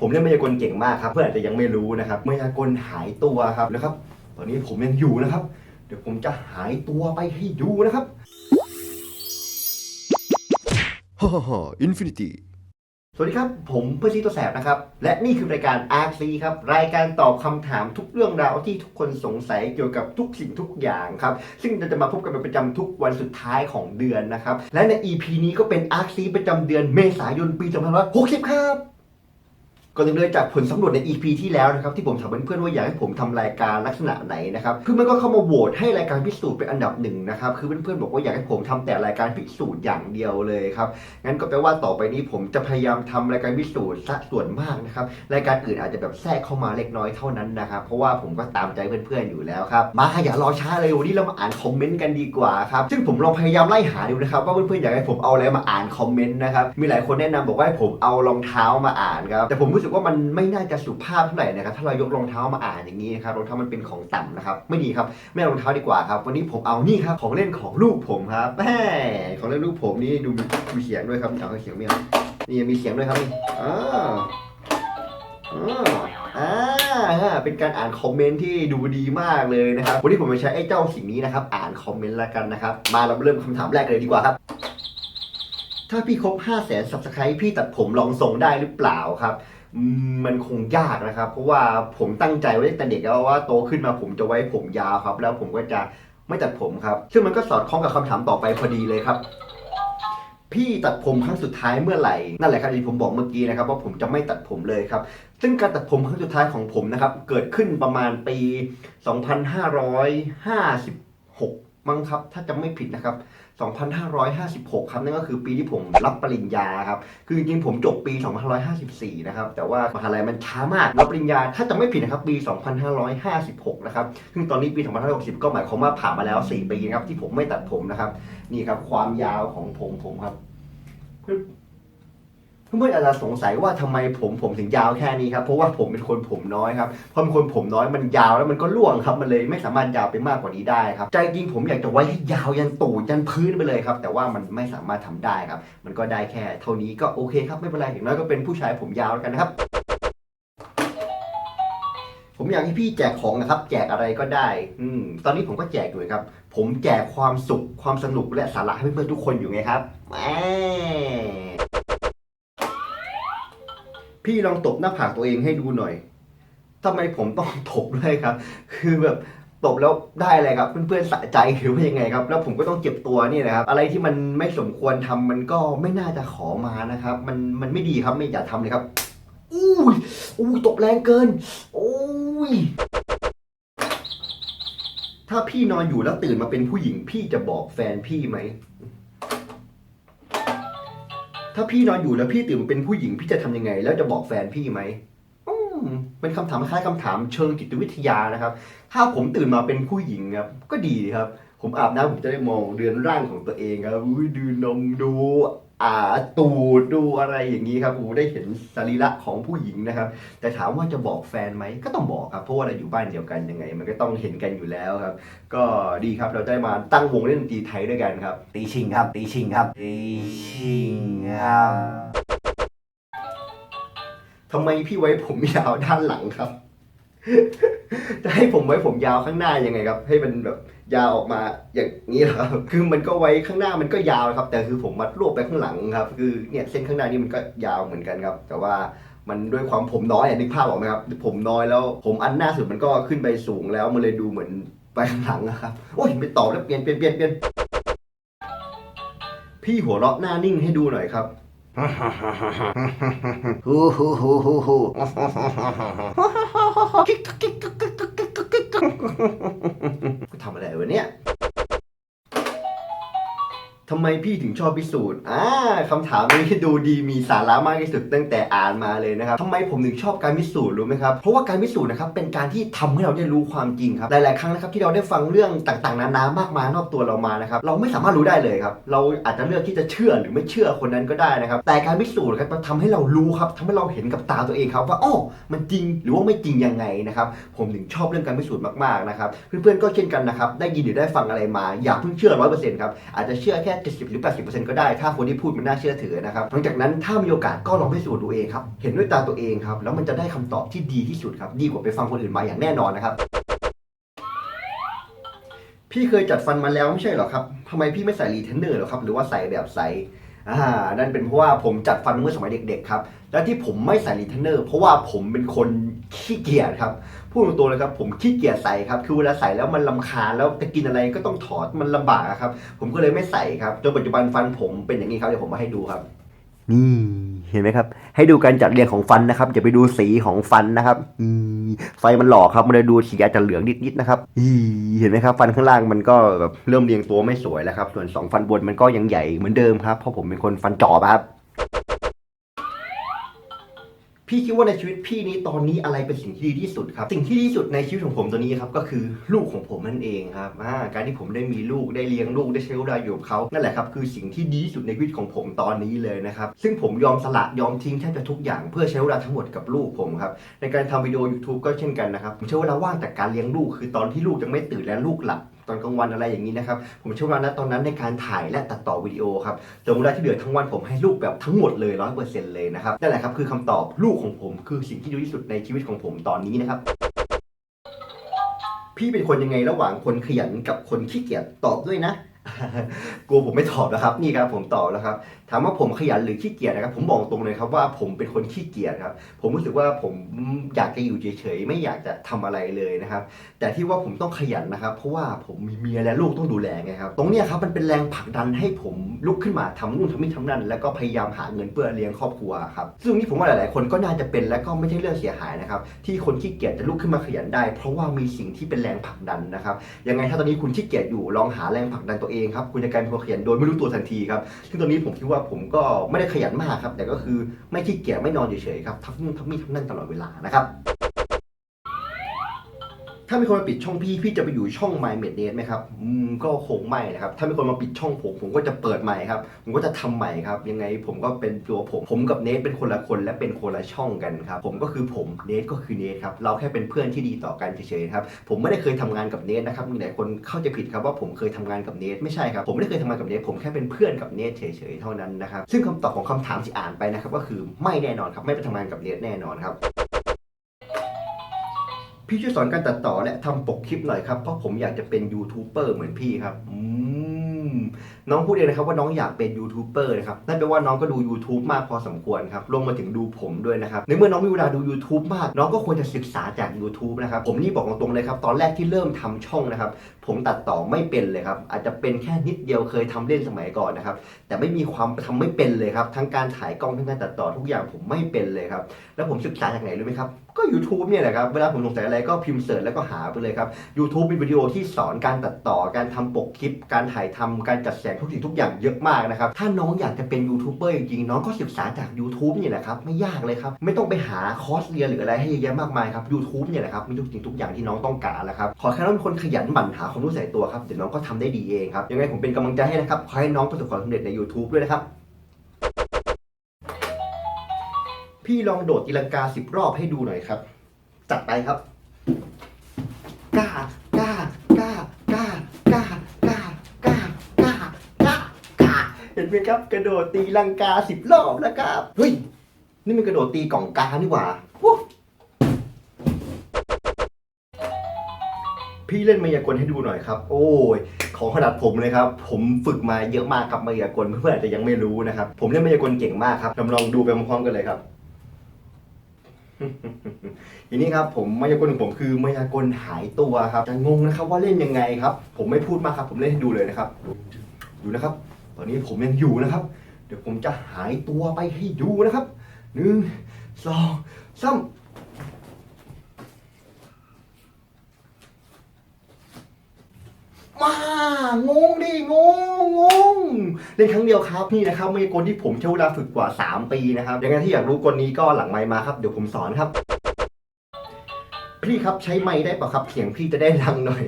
ผมเล่นมายากลเก่งมากครับเพื่อนอาจจะยังไม่รู้นะครับมายากลหายตัวครับนะครับ ตอนนี้ผมยังอยู่นะครับ เดี๋ยวผมจะหายตัวไปให้ดูนะครับฮ่าฮ่าฮ่าอินฟินิตี้สวัสดีครับ ผมเพื่อนซีตัวแสบนะครับ และนี่คือรายการ r c ครับ รายการตอบคำถามทุกเรื่องราวที่ทุกคนสงสัยเกี่ยวกับทุกสิ่งทุกอย่างครับ ซึ่งเราจะมาพบกันเป็นประจำทุกวันสุดท้ายของเดือนนะครับ และใน EP นี้ก็เป็น r c ประจำเดือนเมษายนปี2560 ครับ ก่อนอื่นเลยจากผลสำรวจใน EP ที่แล้วนะครับที่ผมถามเพื่อนๆว่าอยากให้ผมทำรายการลักษณะไหนนะครับคือมันก็เข้ามาโหวตให้รายการพิสูจน์เป็นอันดับหนึ่งนะครับคือเพื่อนๆบอกว่าอยากให้ผมทำแต่รายการพิสูจน์อย่างเดียวเลยครับงั้นก็แปลว่าต่อไปนี้ผมจะพยายามทำรายการพิสูจน์ซะส่วนมากนะครับรายการอื่นอาจจะแบบแทรกเข้ามาเล็กน้อยเท่านั้นนะครับเพราะว่าผมก็ตามใจเพื่อนๆอยู่แล้วครับมาอย่ารอช้าเลยวันนี้เรามาอ่านคอมเมนต์กันดีกว่าครับซึ่งผมลองพยายามไล่หาดูนะครับว่าเพื่อนๆอยากให้ผมเอาอะไรมาอ่านคอมเมนต์นะครับมีหลายคนแนะนำบอกว่าให้ผมเอารองเท้ามาอ่านครับแต่ผมรู้สึกว่ามันไม่น่าจะสุภาพเท่าไหร่นะครับถ้าเรายกรองเท้ามาอ่านอย่างนี้นะครับรองเท้ามันเป็นของต่ำนะครับไม่ดีครับไม่เอารองเท้าดีกว่าครับ วันนี้ผมเอานี่ครับของเล่นของลูกผมครับแหมของเล่นลูกผมนี่ดูมีเสียงด้วยครับเอาเสียงไม่เอานี่มีเสียงด้วยครับนี่อ่าอ่าอ่าเป็นการอ่านคอมเมนต์ที่ดูดีมากเลยนะครับ วันนี้ผมจะใช้ไอ้เจ้าสิ่งนี้นะครับ อ่านคอมเมนต์แล้วกันนะครับ มาเราเริ่มคำถามแรกเลยดีกว่าครับ ถ้าพี่ครบ 5 0 0แสน subscribe พี่ตัดผมลองทรงได้หรือเปล่าครับ มันคงยากนะครับ เพราะว่าผมตั้งใจไว้ตั้งแต่เด็กแล้วว่าโตขึ้นมาผมจะไว้ผมยาวครับ แล้วผมก็จะไม่ตัดผมครับ ซึ่งมันก็สอดคล้องกับคำถามต่อไปพอดีเลยครับ พี่ตัดผมครั้งสุดท้ายเมื่อไหร่ นั่นแหละครับที่ผมบอกเมื่อกี้นะครับว่าผมจะไม่ตัดผมเลยครับ ซึ่งการตัดผมครั้งสุดท้ายของผมนะครับ เกิดขึ้นประมาณปี 2556 มั้งครับ ถ้าจำไม่ผิดนะครับ 2556 ครับนั่นก็คือปีที่ผมรับปริญญาครับคือจริงๆผมจบปี 2554 นะครับแต่ว่ามหาลัยมันช้ามากรับปริญญาถ้าจะไม่ผิดนะครับปี 2556 นะครับซึ่งตอนนี้ปี 2560 ก็หมายความว่าผ่านมาแล้ว 4 ปีนะครับที่ผมไม่ตัดผมนะครับนี่ครับความยาวของผมผมครับ เพื่อนๆอาจจะสงสัยว่าทำไมผมผมถึงยาวแค่นี้ครับเพราะว่าผมเป็นคนผมน้อยครับพอเป็นคนผมน้อยมันยาวแล้วมันก็ร่วงครับมันเลยไม่สามารถยาวไปมากกว่านี้ได้ครับใจจริงผมอยากจะไว้ให้ยาวยันตูดยันพื้นไปเลยครับแต่ว่ามันไม่สามารถทำได้ครับมันก็ได้แค่เท่านี้ก็โอเคครับไม่เป็นไรอย่างน้อยก็เป็นผู้ชายผมยาวแล้วกันนะครับผมอยากให้พี่แจกของนะครับ แจกอะไรก็ได้ อืม ตอนนี้ผมก็แจกอยู่ครับ ผมแจกความสุขความสนุกและสาระให้เพื่อนๆทุกคนอยู่ไงครับแหม พี่ลองตบหน้าผากตัวเองให้ดูหน่อยทำไมผมต้องตบด้วยครับ คือแบบตบแล้วได้อะไรครับ เพื่อนๆสะใจหรือว่ายังไงครับ แล้วผมก็ต้องเจ็บตัวนี่นะครับ อะไรที่มันไม่สมควรทำมันก็ไม่น่าจะขอมานะครับ มันมันไม่ดีครับไม่อย่าทำเลยครับอุ้ยอุ้ยตบแรงเกินโอ้ยถ้าพี่นอนอยู่แล้วตื่นมาเป็นผู้หญิงพี่จะบอกแฟนพี่ไหม ถ้าพี่นอนอยู่แล้วพี่ตื่นเป็นผู้หญิงพี่จะทำยังไง แล้วจะบอกแฟนพี่ไหมเป็นคำถามคล้ายคำถามเชิงจิตวิทยานะครับ ถ้าผมตื่นมาเป็นผู้หญิงครับ ก็ดีครับ ผมอาบน้ำผมจะได้มองเรือนร่างของตัวเองครับอุ้ยดูนมดู อ่าตูดดูอะไรอย่างนี้ครับโอ้ได้เห็นสรีระของผู้หญิงนะครับ แต่ถามว่าจะบอกแฟนไหมก็ต้องบอกครับ เพราะว่าเราอยู่บ้านเดียวกันยังไง มันก็ต้องเห็นกันอยู่แล้วครับ ก็ดีครับเราได้มาตั้งวงเล่นดนตรีไทยด้วยกันครับ ตีชิงครับ ตีชิงครับ ตีชิงครับทำไมพี่ไว้ผมยาวด้านหลังครับ จะให้ผมไว้ผมยาวข้างหน้ายังไงครับ ให้มันแบบ ยาวออกมาอย่างนี้ครับ คือมันก็ไว้ข้างหน้ามันก็ยาวครับ แต่คือผมมัดรวบไปข้างหลังครับ คือเนี่ยเส้นข้างหน้านี่มันก็ยาวเหมือนกันครับ แต่ว่ามันด้วยความผมน้อยอะนึกภาพออกไหมครับ ผมน้อยแล้วผมอันหน้าสุดมันก็ขึ้นไปสูงแล้วมันเลยดูเหมือนไปข้างหลังนะครับ โอ้ยไม่ตอบแล้วเปลี่ยนเปลี่ยนเปลี่ยนเปลี่ยนพี่หัวเราะหน้านิ่งให้ดูหน่อยครับฮู้ฮู้ฮู้ฮู้ฮู้ กูทำอะไรวะเนี่ย ไมพี่ถึงชอบพิสูจน์ อ่าคำถามนี้ดูดีมีสาระมากที่สุดตั้งแต่อ่านมาเลยนะครับทำไมผมถึงชอบการพิสูจน์รู้ไหมครับ เพราะว่าการพิสูจน์นะครับเป็นการที่ทำให้เราได้รู้ความจริงครับ หลาย ๆ ครั้งนะครับที่เราได้ฟังเรื่องต่าง ๆ นานามากมายนอกตัวเรามานะครับ เราไม่สามารถรู้ได้เลยครับ เราอาจจะเลือกที่จะเชื่อหรือไม่เชื่อคนนั้นก็ได้นะครับ แต่การพิสูจน์ครับมันทำให้เรารู้ครับทำให้เราเห็นกับตาตัวเองครับว่าอ๋อมันจริงหรือว่าไม่จริงยังไงนะครับ ผมถึงชอบเรื่องการพิสูจน์มาก ๆ นะครับ เพื่อน ๆ ก็เช่นกันนะครับ ได้ยินหรือได้ฟังอะไรมา อย่าเพิ่งเชื่อร้อยเปอร์เซ็นต์ครับ อาจจะเชื่อแค่70 หรือ 80%ก็ได้ ถ้าคนที่พูดมันน่าเชื่อถือนะครับหลังจากนั้นถ้ามีโอกาสก็ลองพิสูจน์ดูเองครับ เห็นด้วยตาตัวเองครับ แล้วมันจะได้คำตอบที่ดีที่สุดครับ ดีกว่าไปฟังคนอื่นมาอย่างแน่นอนนะครับ พี่เคยจัดฟันมาแล้วไม่ใช่หรอครับทำไมพี่ไม่ใส่รีเทนเนอร์หรอครับ หรือว่าใส่แบบใส อ่านั่นเป็นเพราะว่าผมจัดฟันเมื่อสมัยเด็กๆครับ และที่ผมไม่ใส่รีเทนเนอร์ เพราะว่าผมเป็นคนขี้เกียจครับ พูดตรงๆเลยครับ ผมขี้เกียจใส่ครับ คือเวลาใส่แล้วมันลำคาญแล้วจะกินอะไรก็ต้องถอดมันลำบากครับ ผมก็เลยไม่ใส่ครับ จนปัจจุบันฟันผมเป็นอย่างนี้ครับ เดี๋ยวผมมาให้ดูครับ นี่เห็นไหมครับ ให้ดูการจัดเรียงของฟันนะครับอย่าไปดูสีของฟันนะครับอีไฟมันหลอกครับมันเลยดูสีอาจจะเหลืองนิดๆนะครับอีเห็นไหมครับ ฟันข้างล่างมันก็แบบเริ่มเรียงตัวไม่สวยแล้วครับ ส่วนสองฟันบนมันก็ยังใหญ่เหมือนเดิมครับเพราะผมเป็นคนฟันจอบครับ พี่คิดว่าในชีวิตพี่นี้ตอนนี้อะไรเป็นสิ่งที่ดีที่สุดครับ สิ่งที่ดีที่สุดในชีวิตของผมตอนนี้ครับก็คือลูกของผมนั่นเองครับอ่าการที่ผมได้มีลูกได้เลี้ยงลูกได้ใช้เวลาอยู่กับเขานั่นแหละครับคือสิ่งที่ดีที่สุดในชีวิตของผมตอนนี้เลยนะครับซึ่งผมยอมสละยอมทิ้งแทบจะทุกอย่างเพื่อใช้เวลาทั้งหมดกับลูกผมครับในการทำวิดีโอ YouTube ก็เช่นกันนะครับผมใช้เวลาว่างจากการเลี้ยงลูก คือตอนที่ลูกยังไม่ตื่นและลูกหลับ ตอนกลางวันอะไรอย่างนี้นะครับ ผมเชื่อว่าณตอนนั้นในการถ่ายและตัดต่อวิดีโอครับส่วนเวลาที่เหลือทั้งวันผมให้ลูกแบบทั้งหมดเลยร้อยเปอร์เซ็นต์เลยนะครับนั่นแหละครับคือคำตอบลูกของผมคือสิ่งที่ดีที่สุดในชีวิตของผมตอนนี้นะครับพี่เป็นคนยังไงระหว่างคนขยันกับคนขี้เกียจตอบด้วยนะ กลัวผมไม่ตอบนะครับนี่ครับผมตอบแล้วครับถามว่าผมขยันหรือขี้เกียจนะครับ ผมบอกตรงเลยครับว่าผมเป็นคนขี้เกียจครับ ผมรู้สึกว่าผมอยากจะอยู่เฉยๆไม่อยากจะทำอะไรเลยนะครับ แต่ที่ว่าผมต้องขยันนะครับ เพราะว่าผมมีเมียและลูกต้องดูแลไงครับ ตรงเนี้ยครับมันเป็นแรงผลักดันให้ผมลุกขึ้นมาทำนู่นทำนี่ทำนั่นแล้วก็พยายามหาเงินเพื่อเลี้ยงครอบครัวครับซึ่งนี่ผมว่าหลายๆ คนก็น่าจะเป็นและก็ไม่ใช่เรื่องเสียหายนะครับที่คนขี้เกียจจะลุกขึ้นมาขยันได้ เพราะว่ามีสิ่งที่เป็นแรงผลักดันนะครับยังไงถ้าตอนนี้คุณขี้เกียจอยู่ลองหาแรงผลักดันตัวเองครับคุณจะกลายเป็นคนขยันโดยไม่รู้ตัวทันทีครับซึ่งตอนนี้ผมคิดว่าผมก็ไม่ได้ขยันมากครับแต่ก็คือไม่ขี้เกียจไม่นอนเฉยๆครับทำนู่นทำนี่ทำนั่นตลอดเวลานะครับ ถ้ามีคนมาปิดช่องพี่พี่จะไปอยู่ช่อง My m e d n e t ไหมครับอืมก็คงไม่นะครับ ถ้ามีคนมาปิดช่องผม ผมก็จะเปิดใหม่ครับ ผมก็จะทำใหม่ครับ ยังไงผมก็เป็นตัวผม ผมกับเนทเป็นคนละคนและเป็นคนละช่องกันครับ ผมก็คือผม เนทก็คือเนทครับ เราแค่เป็นเพื่อนที่ดีต่อกันเฉยๆครับ ผมไม่ได้เคยทำงานกับเนทนะครับ มีหลายคนเข้าใจผิดครับว่าผมเคยทำงานกับเนทไม่ใช่ครับ ผมไม่ได้เคยทำงานกับเนทผมแค่เป็นเพื่อนกับเนทเฉยๆเท่านั้นนะครับ ซึ่งคำตอบของคำถามที่อ่านไปนะครับก็คือไม่แน่นอนครับ ไม่ไปทำงานกับเนทแน่นอนครับ พี่ช่วยสอนการตัดต่อและทำปกคลิปหน่อยครับ เพราะผมอยากจะเป็นยูทูบเบอร์เหมือนพี่ครับอืมน้องพูดเองนะครับว่าน้องอยากเป็นยูทูบเบอร์นะครับนั่นแปลว่าน้องก็ดู YouTube มากพอสมควรครับรวมมาถึงดูผมด้วยนะครับในเมื่อน้องมีเวลาดู YouTube มาก น้องก็ควรจะศึกษาจาก YouTube นะครับผมนี่บอกตรงๆเลยครับตอนแรกที่เริ่มทำช่องนะครับผมตัดต่อไม่เป็นเลยครับอาจจะเป็นแค่นิดเดียวเคยทำเล่นสมัยก่อนนะครับแต่ไม่มีความทำไม่เป็นเลยครับทั้งการถ่ายกล้องทั้งการตัดต่อทุกอย่างผมไม่เป็นเลยครับแล้วผมศึกษาจากไหนรู้ไหมครับก็ YouTube เนี่ยแหละครับ เวลาผมสงสัยอะไรก็พิมพ์เสิร์ชแล้วก็หาไปเลยครับ YouTube มีวิดีโอที่สอนการตัดต่อ การทำปกคลิป การถ่ายทำการจัดแสงทุกสิ่งทุกอย่างเยอะมากนะครับ ถ้าน้องอยากจะเป็นยูทูบเบอร์จริงๆน้องก็ศึกษาจาก YouTube นี่ยแหละครับ ไม่ยากเลยครับ ไม่ต้องไปหาคอร์สเรียนหรืออะไรให้เยอะแยะมากมายครับ YouTube เนี่ยแหละครับ มีทุกสิ่งทุกอย่างที่น้องต้องการแล้วครับ ขอแค่น้องเป็นคนขยันหมั่นหาความรู้ใส่ตัวครับ เดี๋ยวน้องก็ทำได้ดีเองครับ ยังไงผมเป็นกำลังใจให้นะครับ ขอให้น้องประสบความสำเร็จใน YouTube ด้วยนะครับ พี่ลองโดดตีลังกาสิบรอบให้ดูหน่อยครับ จัดไปครับกล้ากล้ากล้ากล้ากล้ากล้ากล้ากล้ากล้ากล้าเห็นไหมครับ กระโดดตีลังกาสิบรอบแล้วครับเฮ้ยนี่มันกระโดดตีกล่องกานี่หว่าพี่เล่นมายากลให้ดูหน่อยครับ โอ้ย ของขนาดผมเลยครับ ผมฝึกมาเยอะมากครับมายากลเพื่อนๆอาจจะยังไม่รู้นะครับ ผมเล่นมายากลเก่งมากครับลองดูไปพร้อมๆกันเลยครับ ทีนี้ครับผมมายากลของผมคือมายากลหายตัวครับจะงงนะครับว่าเล่นยังไงครับ ผมไม่พูดมากครับ ผมเล่นให้ดูเลยนะครับ ดูนะครับ ตอนนี้ผมยังอยู่นะครับ เดี๋ยวผมจะหายตัวไปให้ดูนะครับหนึ่งสองสาม มางงดิงงงงเล่นครั้งเดียวครับนี่นะครับมายากลที่ผมใช้เวลาฝึกกว่า 3 ปีนะครับยังไงที่อยากรู้กลนี้ก็หลังไมค์มาครับเดี๋ยวผมสอนครับ พี่ครับใช้ไม้ได้ปะครับเสียงพี่จะได้ดังหน่อย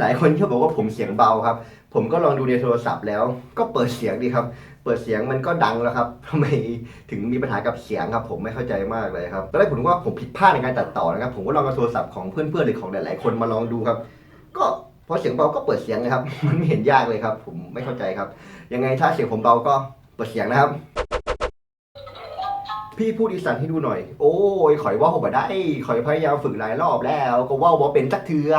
หลายคนชอบบอกว่าผมเสียงเบาครับ ผมก็ลองดูในโทรศัพท์แล้ว ก็เปิดเสียงดีครับ เปิดเสียงมันก็ดังแล้วครับทำไมถึงมีปัญหากับเสียงครับ ผมไม่เข้าใจมากเลยครับตอนแรกผมว่าผมผิดพลาดในการตัดต่อนะครับ ผมก็ลองเอาโทรศัพท์ของเพื่อนๆหรือของหลาย ๆ คนมาลองดูครับ ก็ เพราะเสียงเบาก็เปิดเสียงนะครับ มันไม่เห็นยากเลยครับ ผมไม่เข้าใจครับ ยังไงถ้าเสียงผมเบาก็เปิดเสียงนะครับ พี่พูดอีสานให้ดูหน่อย โอ้ยข่อยว่าผมบ่ได้ข่อยพยายามฝึกหลายรอบแล้ว ก็ว่าบ่เป็นสักเทือ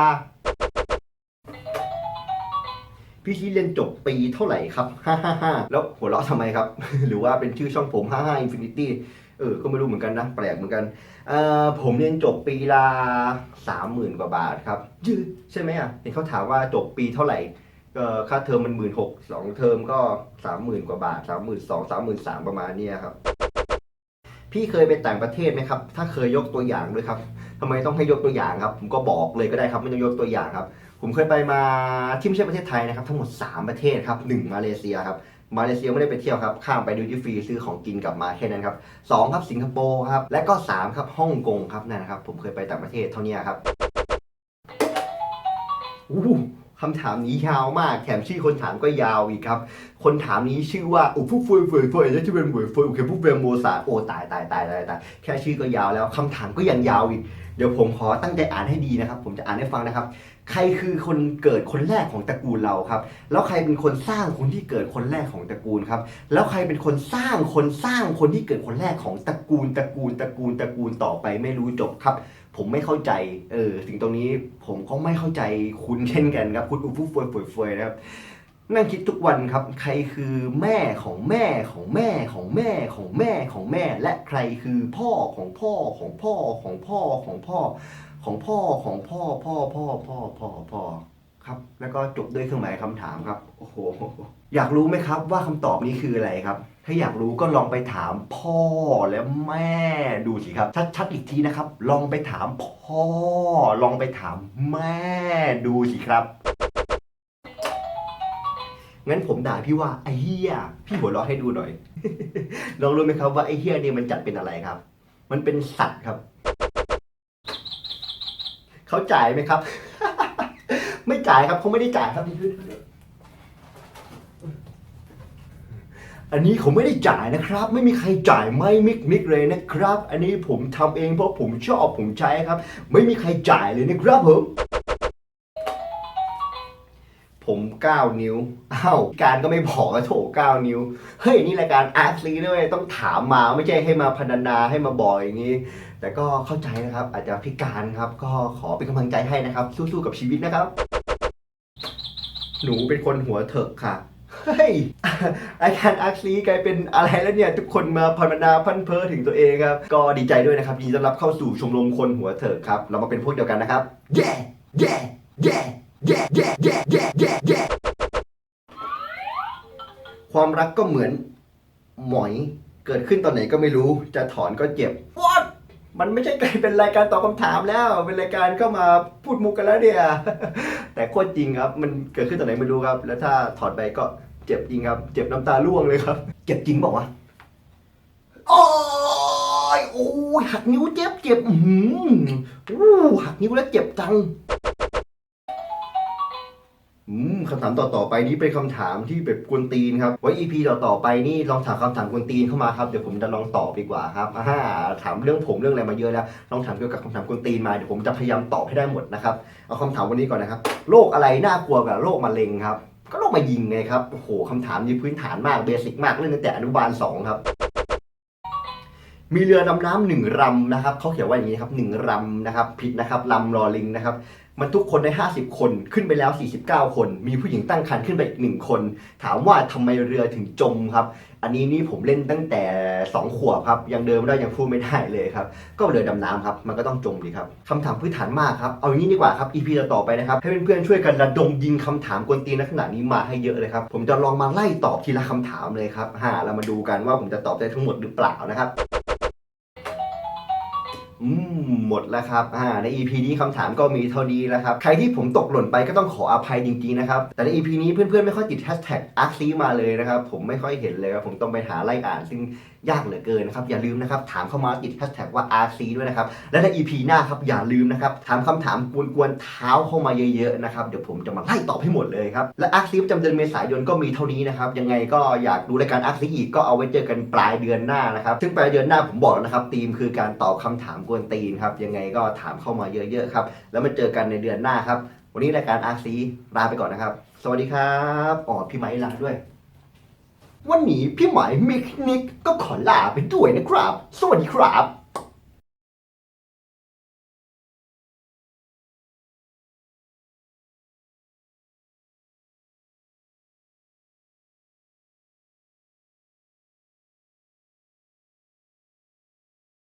พี่ที่เรียนจบปีเท่าไหร่ครับ ฮ่าฮ่าฮ่าแล้วหัวเราะทำไมครับ หรือว่าเป็นชื่อช่องผม ฮ่าฮ่าอินฟินิตี้ เออ ก็ไม่รู้เหมือนกันนะ แปลกเหมือนกันเออผมเรียนจบปีละสามหมื่นกว่าบาทครับยืดใช่ไหมอะเห็นเขาถามว่าจบปีเท่าไหร่ก็ค่าเทอมมันหมื่นหกสองเทอมก็สามหมื่นกว่าบาทสามหมื่นสองสามหมื่นสามประมาณเนี้ยครับ พี่เคยไปต่างประเทศไหมครับ ถ้าเคยยกตัวอย่างด้วยครับทำไมต้องให้ยกตัวอย่างครับ ผมก็บอกเลยก็ได้ครับไม่ต้องยกตัวอย่างครับ ผมเคยไปมาที่ไม่ใช่ประเทศไทยนะครับ ทั้งหมด 3 ประเทศครับหนึ่งมาเลเซียครับ มาเลเซียไม่ได้ไปเที่ยวครับ ข้ามไปดูที่ฟรีซื้อของกินกลับมาแค่นั้นครับสองครับสิงคโปร์ครับ และก็สามครับฮ่องกงครับนั่นนะครับ ผมเคยไปต่างประเทศเท่านี้ครับอู้ คำถามนี้ยาวมาก แถมชื่อคนถามก็ยาวอีกครับ คนถามนี้ชื่อว่าอุฟุฟวยฟวยฟวยและที่เป็นฟวยฟวยโอเคผู้เป็นโมซาโอตายตายตายตายตายแค่ชื่อก็ยาวแล้วคำถามก็ยังยาวอีก เดี๋ยวผมขอตั้งใจอ่านให้ดีนะครับ ผมจะอ่านให้ฟังนะครับ ใครคือคนเกิดคนแรกของตระกูลเราครับ แล้วใครเป็นคนสร้างคนที่เกิดคนแรกของตระกูลครับ แล้วใครเป็นคนสร้างคนสร้างคนที่เกิดคนแรกของตระกูลตระกูลตระกูลตระกูลต่อไปไม่รู้จบครับ ผมไม่เข้าใจ เออ ถึงตรงนี้ผมก็ไม่เข้าใจคุณเช่นกันครับ คุณอุฟุฟวยฟวยฟวยนะครับ นั่งคิดทุกวันครับ ใครคือแม่ของแม่ของแม่ของแม่ของแม่ของแม่ และใครคือพ่อของพ่อของพ่อของพ่อของพ่อ ของพ่อของพ่อพ่อพ่อพ่อพ่อพ่อครับ แล้วก็จบด้วยเครื่องหมายคำถามครับ โอ้โห อยากรู้ไหมครับว่าคำตอบนี้คืออะไรครับ ถ้าอยากรู้ก็ลองไปถามพ่อและแม่ดูสิครับ ชัดๆอีกทีนะครับ ลองไปถามพ่อ ลองไปถามแม่ดูสิครับงั้นผมด่าพี่ว่าไอ้เฮียพี่หัวเราะให้ดูหน่อย ลองรู้ไหมครับว่าไอ้เฮียนี่มันจัดเป็นอะไรครับ มันเป็นสัตว์ครับ เขาจ่ายไหมครับ ไม่จ่ายครับเขาไม่ได้จ่ายครับพี่ อันนี้เขาไม่ได้จ่ายนะครับ ไม่มีใครจ่ายไม่มิกมิกเลยนะครับ อันนี้ผมทำเองเพราะผมชอบผมใช้ครับ ไม่มีใครจ่ายเลยนะครับผมผม 9 นิ้วอ้าวการก็ไม่บอกว่าโถ9 นิ้ว เฮ้ย นี่รายการอาร์ตซีด้วยต้องถามมาไม่ใช่ให้มาพรรณนาให้มาบอกอย่างนี้ แต่ก็เข้าใจนะครับ อาจจะพิการครับ ก็ขอเป็นกำลังใจให้นะครับ สู้ๆกับชีวิตนะครับ หนูเป็นคนหัวเถิกค่ะ เฮ้ยรายการอาร์ตซีกลายเป็นอะไรแล้วเนี่ย ทุกคนมาพรรณนาพันเพอถึงตัวเองครับ ก็ดีใจด้วยนะครับยินดีต้อนรับเข้าสู่ชมรมคนหัวเถิกครับ เรามาเป็นพวกเดียวกันนะครับเย่เย่เย่เย่เย่เย่เย่เย่เย่ความรักก็เหมือน หมอยเกิดขึ้นตอนไหนก็ไม่รู้จะถอนก็เจ็บ What มันไม่ใช่กลายเป็นรายการตอบคำถามแล้ว เป็นรายการเข้ามาพูดมุกกันแล้วเนี่ยแต่โคตรจริงครับ มันเกิดขึ้นตอนไหนไม่รู้ครับ แล้วถ้าถอดไปก็ เจ็บจริงครับ เจ็บน้ำตาร่วงเลยครับ เจ็บจริงบอกว่าวะโอ้ยโอ้ยหักนิ้วเจ็บเจ็บอือหืออู้หักนิ้วแล้วเจ็บจัง อืมคำถามต่อต่อๆไปนี้เป็นคำถามที่แบบกวนตีนครับ ไว้ EP ต่อต่อๆไปนี่ลองถามคำถามกวนตีนเข้ามาครับ เดี๋ยวผมจะลองตอบดีกว่าครับอ่าถามเรื่องผมเรื่องอะไรมาเยอะแล้ว ลองถามเกี่ยวกับคำถามกวนตีนมา เดี๋ยวผมจะพยายามตอบให้ได้หมดนะครับ เอาคำถามวันนี้ก่อนนะครับ โรคอะไรน่ากลัวกับโรคมะเร็งครับ ก็ลงมายิงไงครับ โอ้โหคำถามนี้พื้นฐานมากเบสิกมากเรื่องตั้งแต่อนุบาลสองครับ มีเรือดำน้ำหนึ่งลำนะครับเขาเขียนว่าอย่างนี้ครับหนึ่งลำนะครับผิดนะครับลำรอลิงนะครับ มันทุกคนได้50 คนขึ้นไปแล้ว 49 คน มีผู้หญิงตั้งครรภ์ขึ้นไปอีกหนึ่งคน ถามว่าทำไมเรือถึงจมครับ อันนี้นี่ผมเล่นตั้งแต่ 2 ขวบครับ ยังเดินไม่ได้ยังพูดไม่ได้เลยครับ ก็เรือดำน้ำครับ มันก็ต้องจมดีครับคำถามพื้นฐานมากครับ เอาอย่างนี้ดีกว่าครับ EP ต่อไปนะครับ ให้เพื่อนๆช่วยกันระดมยิงคำถามกวนตีนลักษณะนี้มาให้เยอะเลยครับ ผมจะลองมาไล่ตอบทีละคำถามเลยครับฮ่าเรามาดูกันว่าผมจะตอบได้ทั้งหมดหรือเปล่านะครับ อืม หมดแล้วครับอ่าใน EP นี้คำถามก็มีเท่านี้แล้วครับใครที่ผมตกหล่นไปก็ต้องขออภัยจริงๆนะครับแต่ใน EP นี้เพื่อนๆไม่ค่อยติดแฮชแท็กอาร์ซีมาเลยนะครับผมไม่ค่อยเห็นเลยครับผมต้องไปหาไล่อ่าน ซึ่งยากเหลือเกินนะครับอย่าลืมนะครับถามเข้ามาติดแฮชแท็กว่า RC ด้วยนะครับและใน EP หน้าครับอย่าลืมนะครับถามคำถามกวนๆเท้าเข้ามาเยอะๆนะครับเดี๋ยวผมจะมาไล่ตอบให้หมดเลยครับและ RC ประจำเดือนเมษายนก็มีเท่านี้นะครับยังไงก็อยากดูรายการ RC อีกก็เอาไว้เจอกันปลายเดือนหน้านะครับซึ่งปลายเดือนหน้าผมบอกแล้วนะครับธีมคือการตอบคำถามกวนตีนครับยังไงก็ถามเข้ามาเยอะๆครับ แล้วมาเจอกันในเดือนหน้าครับ วันนี้รายการอาร์ซีลาไปก่อนนะครับ สวัสดีครับอ๋อพี่ไหมลาด้วย วันนี้พี่หมมิกนิกก็ขอลาไปด้วยนะครับ สวัสดีครับ